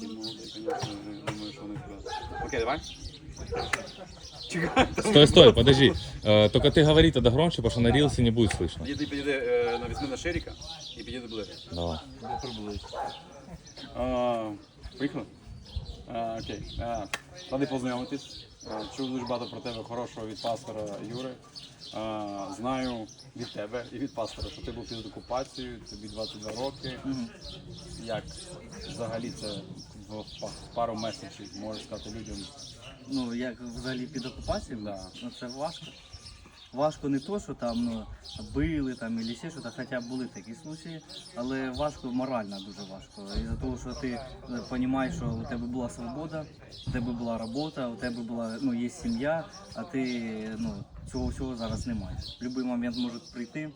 Ті молоді, звісно, не думаю, що вони тебе. Окей, давай. Чекай, там- Стой, стой, подожди. Э, только ты говори тогда громче, потому что на рилсе не будет слышно. Підійди, підійди е, на візьми на шеріка і підійди ближче. Давай. А, Поїхали? А, Окей. А, Ради познайомитись. А, Чув дуже багато про тебе хорошого від пастора Юри. Знаю від тебе і від пастора, що ти був під окупацією, тобі 22 роки. Як взагалі це в пару месяців можеш сказати людям? Ну, як взагалі під окупацією, Да. ну це важко. Важко не то, що там ну, били там, і ще щось, хоча були такі случаї, але важко морально дуже важко. Із-за того, що ти розумієш, що у тебе була свобода, у тебе була робота, у тебе була ну, є сім'я, а ти ну, цього всього зараз немає. В будь-який момент можуть прийти.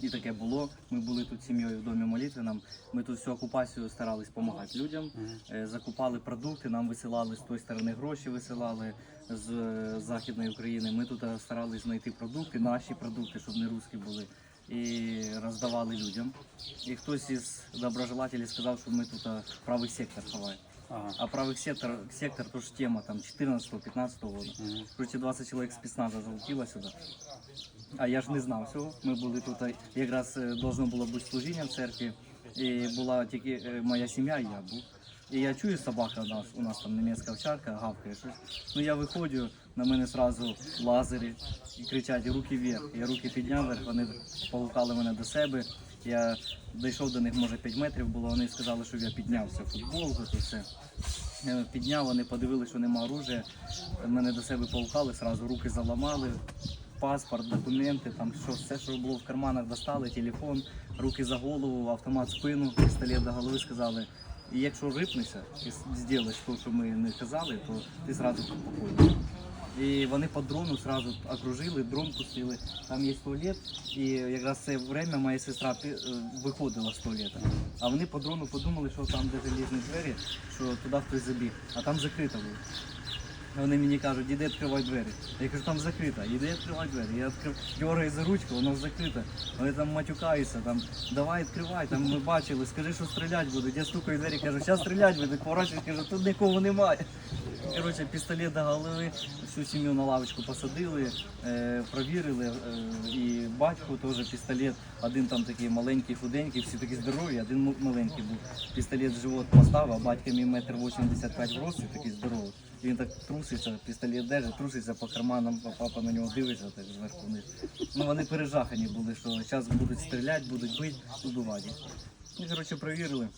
І таке було. Ми були тут сім'єю в домі молитви. Нам ми тут всю окупацію старались допомагати людям. Е, Закупали продукти, нам висилали з тої сторони гроші, висилали з е, західної України. Ми тут е, старались знайти продукти, наші продукти, щоб не русські були, і роздавали людям. І хтось із доброжелателів сказав, що ми тут е, правий сектор ховаємо. Ага. А правый сектор, сектор тоже тема там 14-15 года. Короче, 20 чоловік спецназа залетіло сюди. А я ж не знав цього. Ми були тут, якраз е, должно було бути служіння в церкві. І була тільки е, моя сім'я, і я був. І я чую, собака у нас, у нас там німецька овчарка, гавкає щось. Ну я виходжу, на мене одразу лазери і кричать руки вверх. Я руки підняв вверх, вони погукали мене до себе. Я дійшов до них, може 5 метрів було. Вони сказали, що я піднявся футболку, то все. Підняв, вони подивилися, що нема оружия. Мене до себе погукали, сразу руки заламали, паспорт, документи, там що, все, що було в карманах, достали, телефон, руки за голову, автомат спину, пістолет до голови сказали. І якщо рипнешся і зробиш те, що ми не казали, то ти зразу покоїш. І вони по дрону сразу окружили, дрон пустили. Там є туалет, і якраз це время моя сестра е, виходила з туалета. А вони по дрону подумали, що там, де залізні двері, що туди хтось забіг, а там закрито було. Вони мені кажуть, іди відкривай двері. Я кажу, там закрито, іди відкривай двері. Я відкрив, дергаю за ручку, воно закрите. Вони там матюкаються, там, давай відкривай, там ми бачили, скажи, що стріляти будуть. Я стукаю двері, кажу, зараз стріляти буде, поворачуюсь, кажу, тут нікого немає. Коротше, пістолет до голови, всю сім'ю на лавочку посадили, е, провірили. Е, і батько теж пістолет, один там такий маленький, худенький, всі такі здорові, один маленький був. Пістолет в живот поставив, а батько мій метр 85 в рості, такий здоровий. Він так труситься, пістолет держить, труситься по карманам, а папа на нього дивиться, так зверху вниз. Ну вони пережахані були, що зараз будуть стріляти, будуть бити, убивати. Ну, коротше, провірили.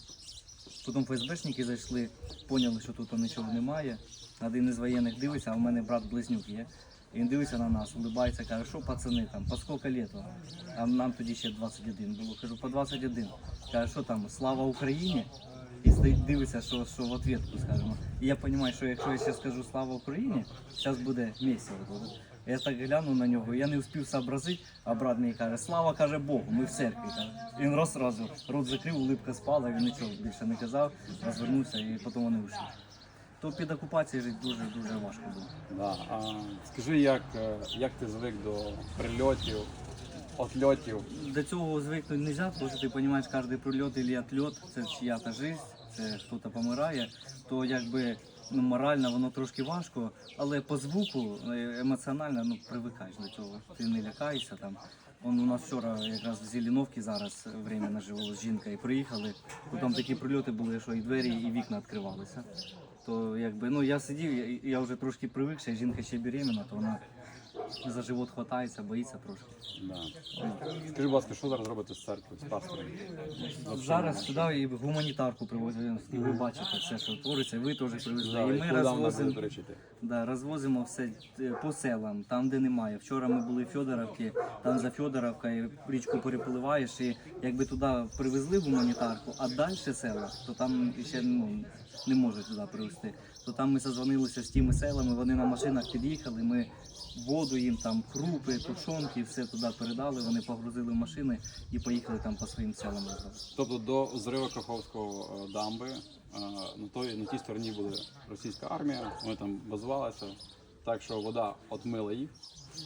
Потім ФСБшники зайшли, поняли, що тут нічого немає. Один із воєнних дивиться, а в мене брат близнюк є. Він дивиться на нас, улибається, каже, що пацани там, по скільки літ? А нам тоді ще 21 було. Кажу, по 21. Каже, що там, слава Україні? Дивиться, що, що в ответку скажемо. І я розумію, що якщо я ще скажу слава Україні, зараз буде місце. Я так гляну на нього, я не встиг сообразити, а брат мені каже, слава каже Богу, ми в церкві. Він раз сразу рот закрив, улипка спала, він нічого більше не казав, розвернувся і потім вони вийшли. То під окупацією жити дуже-дуже важко було. Да. А, скажи, як, е, як ти звик до прильотів, отльотів? До цього звикнути не можна, тому що ти розумієш, кожен прильот або відльот це чия-то життя, це хтось помирає, то якби ну, морально воно трошки важко, але по звуку е, емоціонально ну, привикаєш до цього. Ти не лякаєшся там. Он у нас вчора якраз в Зеленовці зараз временно живу з жінкою приїхали. то Там такі прильоти були, що і двері, і вікна відкривалися. То якби ну я сидів, я, я вже трошки привикся, жінка ще беременна, то вона за живот хватається, боїться трошки. Да. Скажи, будь ласка, що зараз робите з церкви, з пастором? Зараз сюди і гуманітарку привозимо, і ви бачите все, що твориться, ви теж привезли. Да, і ми куди вона буде, розвозимо, да, розвозимо все е, по селам, там, де немає. Вчора ми були в Федоровці, там за Федоровкою річку перепливаєш, і якби туди привезли гуманітарку, а далі села, то там ще ну, не можуть туди привезти. То там ми зазвонилися з тими селами, вони на машинах під'їхали, ми воду їм там, крупи, тушонки, все туди передали, вони погрузили в машини і поїхали там по своїм селам. Тобто до зриву Каховського е, дамби е, на, той, на тій стороні була російська армія, вони там базувалися, так що вода отмила їх,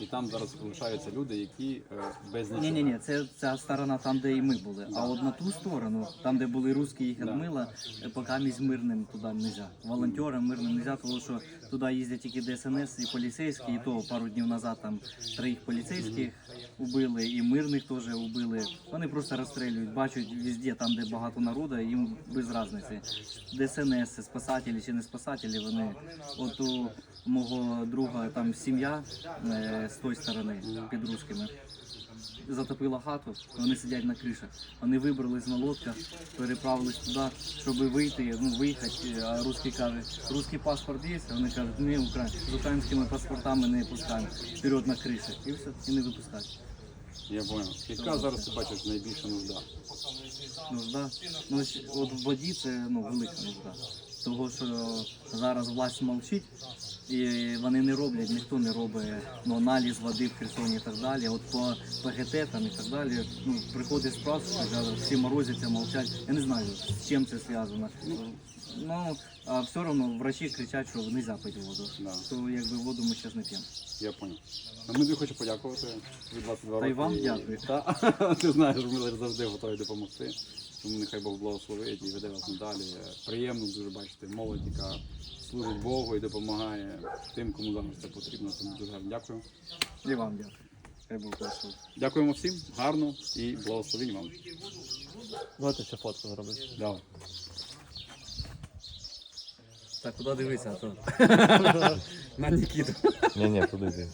І там зараз залишаються люди, які е, без нічого. Ні, ні, ні, це ця сторона там, де і ми були. А от на ту сторону, там, де були русські їх Да. відмила, е, поки місь мирним туди не можна. Волонтерам мирним не можна, тому що туди їздять тільки ДСНС і поліцейські, і то пару днів назад там троїх поліцейських убили, і мирних теж убили. Вони просто розстрілюють, бачать везде, там, де багато народу, їм без різниці. ДСНС, спасателі чи не спасателі, вони от у мого друга там сім'я е, з тої сторони під русскими затопила хату, вони сидять на кришах. Вони вибрались на лодках, переправились туди, щоб вийти, ну виїхати. А русський каже, русський паспорт є, а вони кажуть, ні, укра... з українськими паспортами не пускаємо. Вперед на криші. І все, і не випускають. Я понял. Яка зараз ти бачиш найбільша нужда? Нужда. Ну, от в воді це ну, велика нужда. Того, що зараз власть мовчить, і вони не роблять, ніхто не робить ну, аналіз води в Херсоні і так далі. От по ПГТ там і так далі. Ну, приходить справка, всі морозяться, мовчать. Я не знаю, з чим це зв'язано. Ну, а все одно врачі кричать, що не можна пити воду. Да. То якби воду ми зараз не п'ємо. Я понял. А ми тобі хочу подякувати. Тобі 22 Та й вам дякую. Та, ти знаєш, ми завжди готові допомогти. Тому нехай Бог благословить і веде вас надалі. Приємно дуже бачити молодь, яка служить Богу і допомагає тим, кому зараз це потрібно. Тому дуже гарно дякую. І вам дякую. Хай Бог благословить. Дякуємо всім, гарно і благословінь вам. Давайте ще фотку зробити. Давай. Так, куди дивитися, а то на Нікіту. Ні, ні, туди йди.